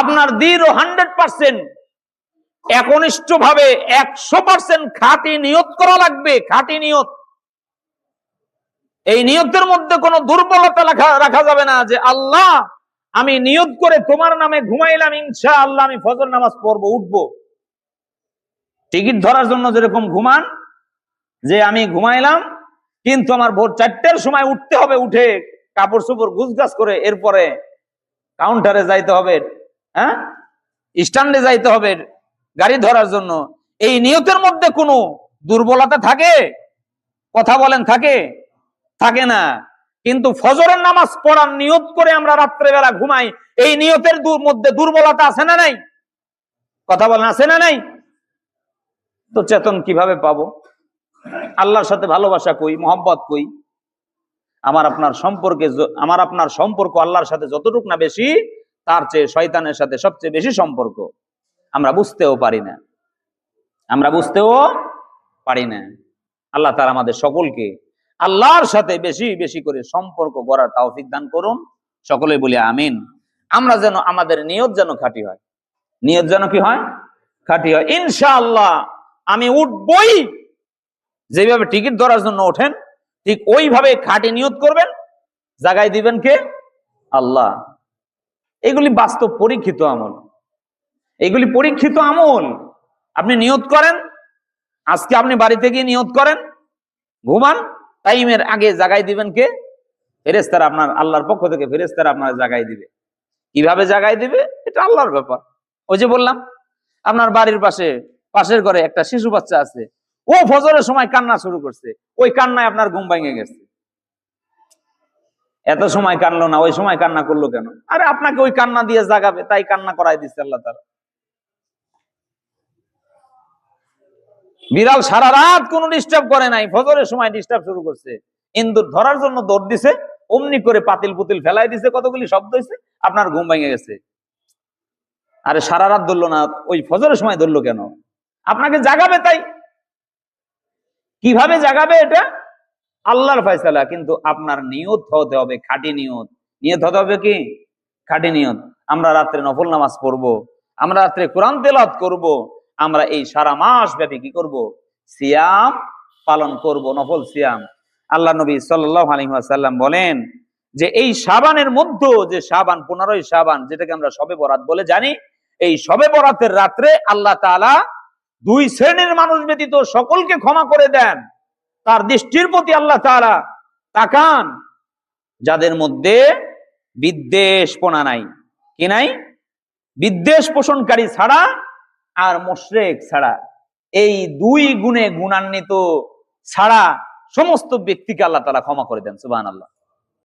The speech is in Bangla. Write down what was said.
আপনার দৃঢ় হান্ড্রেড পার্সেন্ট একনিষ্ঠ ভাবে একশো পার্সেন্ট খাঁটি নিয়ত করা লাগবে, খাঁটি নিয়ত। এই নিয়তের মধ্যে কোনো দুর্বলতা রাখা যাবে না যে আল্লাহ, আমি নিয়ত করে তোমার নামে ঘুমাইলাম ইনশা আল্লাহ আমি ফজর নামাজ পড়ব, উঠবো। টিকিট ধরার জন্য যেরকম ঘুমান, যে আমি ঘুমাইলাম, কিন্তু আমার ভোর চারটের সময় উঠতে হবে, উঠে কাপড় চোপড় গুছগাছ করে, এরপরে কাউন্টারে যাইতে হবে। হ্যাঁ? স্ট্যান্ডে যাইতে হবে গাড়ি ধরার জন্য। এই নিয়তের মধ্যে কোনো দুর্বলতা থাকে? কথা বলেন, থাকে? থাকে না। কিন্তু ফজরের নামাজ পড়ার নিয়ত করে আমরা রাত্রেবেলা ঘুমাই, এই নিয়তের মধ্যে দুর্বলতা আছে না নাই? কথা বলেন, আছে না নাই? তো চেতন কীভাবে পাবো? আল্লাহর সাথে ভালোবাসা কই মোহাম্মত কই? আমার আপনার সম্পর্কে আমার আপনার সম্পর্ক আল্লাহর সাথে যতটুক না বেশি তার চেয়ে শয়তানের সাথে সবচেয়ে বেশি সম্পর্ক। আমরা বুঝতেও পারি না। আমরা বুঝতেও পারি না। আল্লাহ তার আমাদের সকলকে আল্লাহর সাথে বেশি বেশি করে সম্পর্ক গড়ার তৌফিক দান করুন। সকলে বলি আমিন। আমরা যেন আমাদের নিয়ত যেন খাঁটি হয়। নিয়ত যেন কি হয়? খাঁটি হয়। ইনশাআল্লাহ আমি উঠবই। যেভাবে টিকিট ধরার জন্য ওঠেন, ঠিক ওইভাবে খাঁটি নিয়ত করবেন। জাগাই দিবেন কে? আল্লাহ। এগুলি বাস্তব পরীক্ষিত আমল। এগুলি পরীক্ষিত আমল। আপনি নিয়ত করেন, আজকে আপনি বাড়িতে গিয়ে নিয়ত করেন, ঘুমান, টাইমের আগে জাগাই দিবেন কে? ফেরেস্তারা আপনার, আল্লাহর পক্ষ থেকে ফেরেস্তারা আপনার জাগাই দিবে। কীভাবে জাগাই দিবে? এটা আল্লাহর ব্যাপার। ওই যে বললাম, আপনার বাড়ির পাশে, পাশের ঘরে একটা শিশু বাচ্চা আছে, ও ফজরের সময় কান্না শুরু করছে। ওই কান্নায় আপনার ঘুম ভেঙে গেছে। এত সময় কানলো না, ওই সময় কান্না করল কেন? আরে আপনাকে ওই কান্না দিয়ে জাগাবে, তাই কান্না করাই দিচ্ছে আল্লাহ তারা বিড়াল সারা রাত কোনো ডিস্টার্ব করে নাই, ফজরের সময় ডিস্টার্ব শুরু করছে। ইন্দুর ধরার জন্য দৌড় দিছে, অমনি করে পাতিল পুতিল ফেলাই দিছে, কতগুলি শব্দ হয়েছে আপনার ঘুম ভেঙে গেছে। আরে সারা রাত ধরলো না, ওই ফজরের সময় ধরলো কেন? আপনাকে জাগাবে তাই। কীভাবে জাগাবে এটা? আল্লাহর ফয়সালা, কিন্তু আপনার নিয়ত হতে হবে খাঁটি নিয়ত। নিয়ত হতে হবে কি? খাঁটি নিয়ত। আমরা রাত্রে নফল নামাজ পড়ব, আমরা রাত্রে কোরআন তেলাত করব। আমরা এই সারা মাস ব্যাপী কি করব? সিয়াম পালন করব, নফল সিয়াম। আল্লাহ নবী সাল্লাহ আলহিহাসাল্লাম বলেন যে এই সাবানের মধ্যে যে সাবান পনেরোই সাবান যেটাকে আমরা সবে বরাত বলে জানি, এই সবে বরাতের রাত্রে আল্লাহ তাআলা দুই শ্রেণির মানুষ ব্যতীত সকলকে ক্ষমা করে দেন। তার দৃষ্টির প্রতি আল্লাহ তারা তাকান, যাদের মধ্যে বিদ্বেষ বিদ্বেষপনা নাই। কি নাই? বিদ্বেষ পোষণকারী ছাড়া আর মোশরেক ছাড়া। এই দুই গুণে গুণান্বিত ছাড়া সমস্ত ব্যক্তিকে আল্লাহ তারা ক্ষমা করে দেন, সুবহানাল্লাহ।